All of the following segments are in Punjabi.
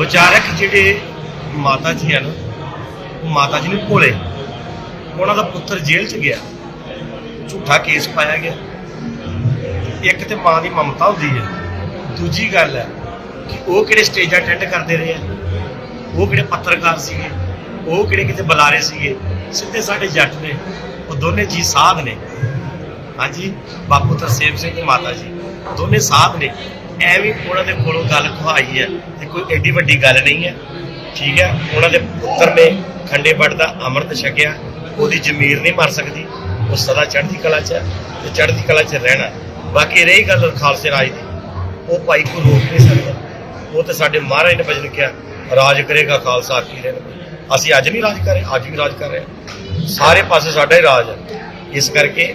ਵਿਚਾਰਕ ਜਿਹੜੇ ਮਾਤਾ ਜੀ ਹਨ ਉਹ ਮਾਤਾ ਜੀ ਨੂੰ ਭੋਲੇ। ਉਹਨਾਂ ਦਾ ਪੁੱਤਰ ਜੇਲ੍ਹ 'ਚ ਗਿਆ। ਝੂਠਾ ਕੇਸ ਪਾਇਆ ਗਿਆ। ਇੱਕ ਤੇ ਮਾਂ ਦੀ ਮਮਤਾ ਹੁੰਦੀ ਹੈ। ਦੂਜੀ ਗੱਲ ਹੈ ਕਿ ਉਹ ਕਿਹੜੇ ਸਟੇਜਾਂ ਅਟੈਂਡ ਕਰਦੇ ਰਹੇ ਆ? ਉਹ ਕਿਹੜੇ ਪੱਤਰਕਾਰ ਸੀਗੇ? ਉਹ ਕਿਹੜੇ ਕਿਤੇ ਬੁਲਾਰੇ ਸੀਗੇ? ਸਿੱਧੇ ਸਾਡੇ ਜੱਟ ਨੇ। ਉਹ ਦੋਨੇ ਜੀ ਸਾਧ ਨੇ। ਹਾਂਜੀ, ਬਾਪੂ ਤਰਸੇਮ ਸਿੰਘ ਤੇ ਮਾਤਾ ਜੀ। ਦੋਨੇ ਸਾਧ ਨੇ। ਐਵੇਂ ਉਹਨਾਂ ਦੇ ਕੋਲੋਂ ਗੱਲ ਖਵਾਈ ਹੈ ਤੇ ਕੋਈ ਐਡੀ ਵੱਡੀ ਗੱਲ ਨਹੀਂ ਹੈ। ਠੀਕ ਹੈ, ਉਹਨਾਂ ਦੇ ਪੁੱਤਰ ਨੇ ਖੰਡੇ ਬੱਟ ਦਾ ਅੰਮ੍ਰਿਤ ਛਕਿਆ, ਉਹਦੀ ਜ਼ਮੀਰ ਨਹੀਂ ਮਰ ਸਕਦੀ, ਉਹ ਸਦਾ ਚੜ੍ਹਦੀ ਕਲਾ 'ਚ ਹੈ ਤੇ ਚੜ੍ਹਦੀ ਕਲਾ 'ਚ ਰਹਿਣਾ ਬਾਕੀ ਰਹੀ ਗੱਲ ਖਾਲਸੇ ਰਾਜ ਦੀ, ਉਹ ਭਾਈ ਕੋ ਰੋਕ ਨਹੀਂ ਸਕਦਾ। ਉਹ ਤੇ ਸਾਡੇ ਮਹਾਰਾਜ ਨੇ ਭਜਨ ਕਿਹਾ, ਰਾਜ ਕਰੇਗਾ ਖਾਲਸਾ ਕੀ ਰਹਿਣ ਅਸੀਂ ਅੱਜ ਨਹੀਂ ਰਾਜ ਕਰ ਰਹੇ, ਅੱਜ ਵੀ ਰਾਜ ਕਰ ਰਹੇ ਸਾਰੇ ਪਾਸੇ ਸਾਡਾ ਹੀ ਰਾਜ ਹੈ। ਇਸ ਕਰਕੇ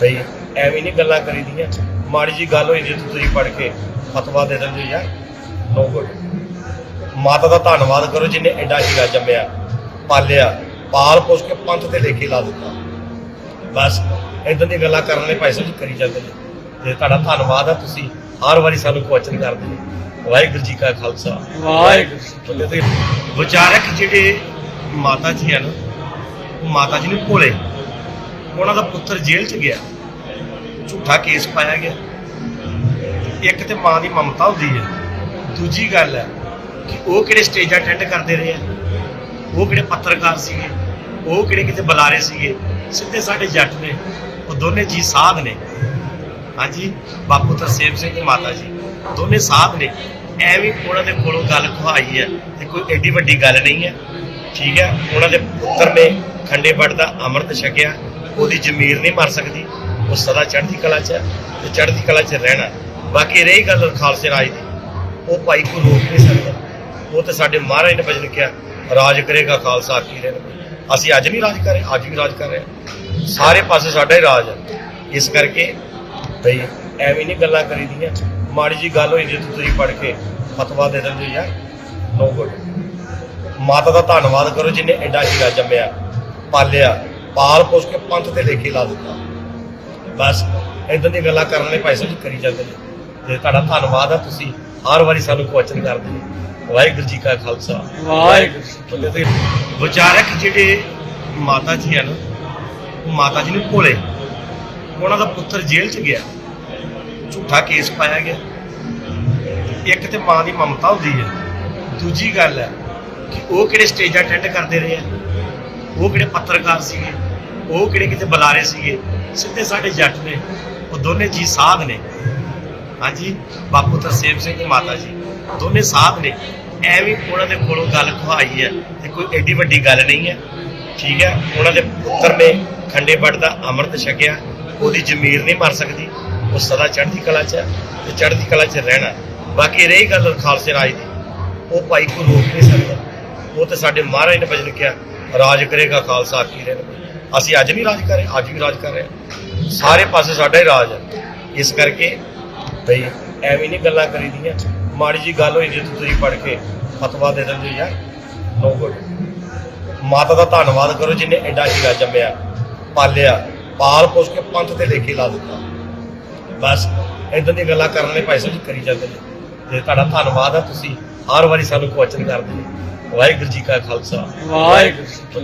ਬਈ ਐਵੇਂ ਨਹੀਂ ਗੱਲਾਂ ਕਰੀਦੀਆਂ। ਮਾੜੀ ਜੀ ਗੱਲ ਹੋਈ ਜੇ ਤੁਸੀਂ ਪੜ ਕੇ ਫਤਵਾ ਦੇ ਦਿੰਦੇ ਯਾਰ। ਨੋ ਗੁੱਡ ਮਾਤਾ ਦਾ ਧੰਨਵਾਦ ਕਰੋ ਜਿਹਨੇ ਐਡਾ ਹੀਰਾ ਜੰਮਿਆ ਪਾਲਿਆ ਪਾਲ ਪੋਸ ਕੇ ਪੰਥ ਤੇ ਲੇਖੇ ਲਾ ਦਿੱਤਾ। ਬਸ ਇਦਾਂ ਦੀ ਗੱਲਾਂ ਕਰਨ ਲਈ ਭਾਈ ਸਾਹਿਬ ਜੀ ਕਰੀ ਜਾਂਦੇ ਨੇ। ਤੇ ਤੁਹਾਡਾ ਧੰਨਵਾਦ ਹੈ ਤੁਸੀਂ ਹਰ ਵਾਰੀ ਸਾਨੂੰ ਕੁਐਸਚਨ ਕਰਦੇ ਹੋ। ਵਾਹਿਗੁਰੂ ਜੀ ਕਾ ਖਾਲਸਾ। ਵਾਹਿਗੁਰੂ। ਤੇ ਵਿਚਾਰਕ ਜਿਹੜੇ ਮਾਤਾ ਜੀ ਹਨ ਉਹ ਮਾਤਾ ਜੀ ਨੂੰ ਭੋਲੇ। ਉਹਨਾਂ ਦਾ ਪੁੱਤਰ ਜੇਲ੍ਹ 'ਚ ਗਿਆ। ਝੂਠਾ ਕੇਸ ਪਾਇਆ ਗਿਆ। ਇੱਕ ਤੇ ਮਾਂ ਦੀ ਮਮਤਾ ਹੁੰਦੀ ਹੈ। ਦੂਜੀ ਗੱਲ ਹੈ ਕਿ ਉਹ ਕਿਹੜੇ ਸਟੇਜ ਅਟੈਂਡ ਕਰਦੇ ਰਹੇ ਆ। ਉਹ ਕਿਹੜੇ ਪੱਤਰਕਾਰ ਸੀਗੇ। ਉਹ ਕਿਹੜੇ ਕਿਤੇ ਬੁਲਾਰੇ ਸੀਗੇ। ਸਿੱਧੇ ਸਾਡੇ ਜੱਟ ਨੇ। ਉਹ ਦੋਨੇ ਜੀ ਸਾਧ ਨੇ। ਹਾਂਜੀ, ਬਾਪੂ ਤਰਸੇਮ ਸਿੰਘ ਤੇ ਮਾਤਾ ਜੀ। ਦੋਨੇ ਸਾਧ ਨੇ। ਐਵੇਂ ਉਹਨਾਂ ਦੇ ਕੋਲੋਂ ਗੱਲ ਖਵਾਈ ਹੈ ਤੇ ਕੋਈ ਐਡੀ ਵੱਡੀ ਗੱਲ ਨਹੀਂ ਹੈ। ਠੀਕ ਹੈ, ਉਹਨਾਂ ਦੇ ਪੁੱਤਰ ਨੇ ਖੰਡੇ ਬੱਟ ਦਾ ਅੰਮ੍ਰਿਤ ਛਕਿਆ। ਉਹਦੀ ਜ਼ਮੀਰ ਨਹੀਂ ਮਰ ਸਕਦੀ। ਉਹ ਸਦਾ ਚੜ੍ਹਦੀ ਕਲਾ 'ਚ ਹੈ ਤੇ ਚੜ੍ਹਦੀ ਕਲਾ 'ਚ ਰਹਿਣਾ ਬਾਕੀ ਰਹੀ ਗੱਲ ਖਾਲਸੇ ਰਾਜ ਦੀ, ਉਹ ਭਾਈ ਕੋ ਰੋਕ ਨਹੀਂ ਸਕਦਾ। ਉਹ ਤੇ ਸਾਡੇ ਮਹਾਰਾਜ ਨੇ ਭਜਨ ਕਿਹਾ ਰਾਜ ਕਰੇਗਾ ਖਾਲਸਾ ਕੀ ਰਹਿਣ ਅਸੀਂ ਅੱਜ ਨਹੀਂ ਰਾਜ ਕਰ ਰਹੇ, ਅੱਜ ਵੀ ਰਾਜ ਕਰ ਰਹੇ ਸਾਰੇ ਪਾਸੇ ਸਾਡਾ ਹੀ ਰਾਜ ਹੈ। ਇਸ ਕਰਕੇ ਬਈ ਐਵੇਂ ਨਹੀਂ ਗੱਲਾਂ ਕਰੀਦੀਆਂ। ਮਾੜੀ ਜੀ ਗੱਲ ਹੋਈ ਜੇ ਤੁਸੀਂ ਪੜ ਕੇ ਫਤਵਾ ਦੇ ਦਿੰਦੇ ਯਾਰ। ਨੋ ਗੁੱਡ ਮਾਤਾ ਦਾ ਧੰਨਵਾਦ ਕਰੋ ਜਿਹਨੇ ਐਡਾ ਹੀਰਾ ਜੰਮਿਆ, ਪਾਲਿਆ। ਪਾਲ ਪੋਸ ਕੇ ਪੰਥ ਤੇ ਲੇਖੇ ਲਾ ਦਿੱਤਾ। ਬਸ ਇਦਾਂ ਦੀ ਗੱਲਾਂ ਕਰਨ ਲਈ ਭਾਈ ਸਾਹਿਬ ਜੀ ਕਰੀ ਜਾਂਦੇ ਨੇ। ਤੇ ਤੁਹਾਡਾ ਧੰਨਵਾਦ ਹੈ ਤੁਸੀਂ ਹਰ ਵਾਰੀ ਸਾਨੂੰ ਕੁਐਸਚਨ ਕਰਦੇ ਹੋ ਵਾਹਿਗੁਰੂ ਜੀ ਕਾ ਖਾਲਸਾ। ਵਾਹਿਗੁਰੂ ਤੇ ਵਿਚਾਰਕ ਜਿਹੜੇ ਮਾਤਾ ਜੀ ਹਨ ਉਹ ਮਾਤਾ ਜੀ ਨੂੰ ਭੋਲੇ। ਉਹਨਾਂ ਦਾ ਪੁੱਤਰ ਜੇਲ੍ਹ 'ਚ ਗਿਆ। ਝੂਠਾ ਕੇਸ ਪਾਇਆ ਗਿਆ। ਇੱਕ ਤੇ ਮਾਂ ਦੀ ਮਮਤਾ ਹੁੰਦੀ ਹੈ ਦੂਜੀ ਗੱਲ ਹੈ ਕਿ ਉਹ ਕਿਹੜੇ ਸਟੇਜਾਂ ਅਟੈਂਡ ਕਰਦੇ ਰਹੇ ਆ? ਉਹ ਕਿਹੜੇ ਪੱਤਰਕਾਰ ਸੀਗੇ? ਉਹ ਕਿਹੜੇ ਕਿਤੇ ਬੁਲਾਰੇ ਸੀਗੇ? ਸਿੱਧੇ ਸਾਡੇ ਜੱਟ ਨੇ। ਉਹ ਦੋਨੇ ਜੀ ਸਾਧ ਨੇ। ਹਾਂਜੀ, ਬਾਪੂ ਤਰਸੇਮ ਸਿੰਘ ਤੇ ਮਾਤਾ ਜੀ। ਦੋਨੇ ਸਾਧ ਨੇ। ਐਵੇਂ ਉਹਨਾਂ ਦੇ ਕੋਲੋਂ ਗੱਲ ਖਵਾਈ ਹੈ ਤੇ ਕੋਈ ਐਡੀ ਵੱਡੀ ਗੱਲ ਨਹੀਂ ਹੈ। ਠੀਕ ਹੈ, ਉਹਨਾਂ ਦੇ ਪੁੱਤਰ ਨੇ ਖੰਡੇ ਬੱਟ ਦਾ ਅੰਮ੍ਰਿਤ ਛਕਿਆ। ਉਹਦੀ ਜ਼ਮੀਰ ਨਹੀਂ ਮਰ ਸਕਦੀ। ਉਹ ਸਦਾ ਚੜ੍ਹਦੀ ਕਲਾ 'ਚ ਹੈ ਤੇ ਚੜ੍ਹਦੀ ਕਲਾ 'ਚ ਰਹਿਣਾ ਬਾਕੀ ਰਹੀ ਗੱਲ ਖਾਲਸੇ ਰਾਜ ਦੀ। ਉਹ ਭਾਈ ਕੋ ਰੋਕ ਨਹੀਂ ਸਕਦਾ। ਉਹ ਤੇ ਸਾਡੇ ਮਹਾਰਾਜ ਨੇ ਬਚਨ ਕਿਹਾ, ਰਾਜ ਕਰੇਗਾ ਖਾਲਸਾ ਆਖੀ ਰਹਿਣਾ ਅਸੀਂ ਅੱਜ ਨਹੀਂ ਰਾਜ ਕਰ ਰਹੇ ਅੱਜ ਵੀ ਰਾਜ ਕਰ ਰਹੇ ਸਾਰੇ ਪਾਸੇ ਸਾਡਾ ਹੀ ਰਾਜ ਹੈ। ਇਸ ਕਰਕੇ ਬਈ ਐਵੇਂ ਨਹੀਂ ਗੱਲਾਂ ਕਰੀਦੀਆਂ। ਮਾੜੀ ਜੀ ਗੱਲ ਹੋਈ ਜੇ ਤੁਸੀਂ ਪੜ ਕੇ ਫਤਵਾ ਦੇ ਦਿੰਦੇ ਯਾਰ। ਨੋ ਗੁੱਡ ਮਾਤਾ ਦਾ ਧੰਨਵਾਦ ਕਰੋ ਜਿਹਨੇ ਐਡਾ ਹੀਰਾ ਜੰਮਿਆ, ਪਾਲਿਆ। ਪਾਲ ਪੋਸ ਕੇ ਪੰਥ ਤੇ ਲੇਖੇ ਲਾ ਦਿੱਤਾ। ਬਸ ਇਦਾਂ ਦੀ ਗੱਲਾਂ ਕਰਨ ਲਈ ਭਾਈ ਸਾਹਿਬ ਜੀ ਕਰੀ ਜਾਂਦੇ ਨੇ। ਤੇ ਤੁਹਾਡਾ ਧੰਨਵਾਦ ਆ, ਤੁਸੀਂ ਹਰ ਵਾਰੀ ਸਾਨੂੰ ਕੁਐਸਚਨ ਕਰਦੇ ਹੋ ਵਾਹਿਗੁਰੂ ਜੀ ਕਾ ਖਾਲਸਾ। ਵਾਹਿਗੁਰੂ ਤੇ